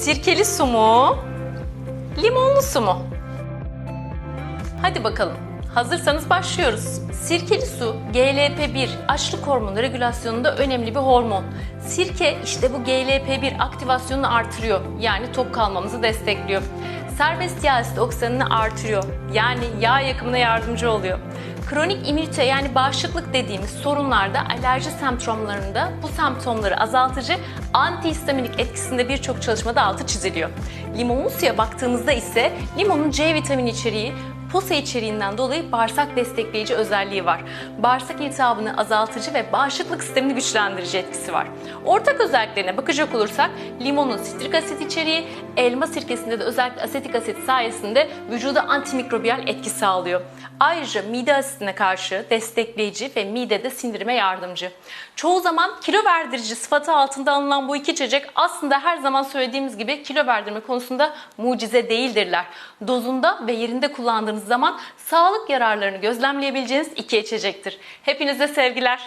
Sirkeli su mu? Limonlu su mu? Hadi bakalım. Hazırsanız başlıyoruz. Sirkeli su GLP-1 açlık hormonu regülasyonunda önemli bir hormon. Sirke işte bu GLP-1 aktivasyonunu artırıyor. Yani tok kalmamızı destekliyor. Serbest yağ asidi oksanını artırıyor. Yani yağ yakımına yardımcı oluyor. Kronik immünite yani bağışıklık dediğimiz sorunlarda alerji semptomlarında bu semptomları azaltıcı antihistaminik etkisinde birçok çalışmada altı çiziliyor. Limonlu suya baktığımızda ise limonun C vitamini içeriği posa içeriğinden dolayı bağırsak destekleyici özelliği var. Bağırsak iltihabını azaltıcı ve bağışıklık sistemini güçlendirici etkisi var. Ortak özelliklerine bakacak olursak limonun sitrik asit içeriği, elma sirkesinde de özellikle asetik asit sayesinde vücuda antimikrobiyal etki sağlıyor. Ayrıca mide asitine karşı destekleyici ve midede sindirime yardımcı. Çoğu zaman kilo verdirici sıfatı altında alınan bu iki içecek aslında her zaman söylediğimiz gibi kilo verdirme konusunda mucize değildirler. Dozunda ve yerinde kullandığınız zaman sağlık yararlarını gözlemleyebileceğiniz iki içecektir. Hepinize sevgiler.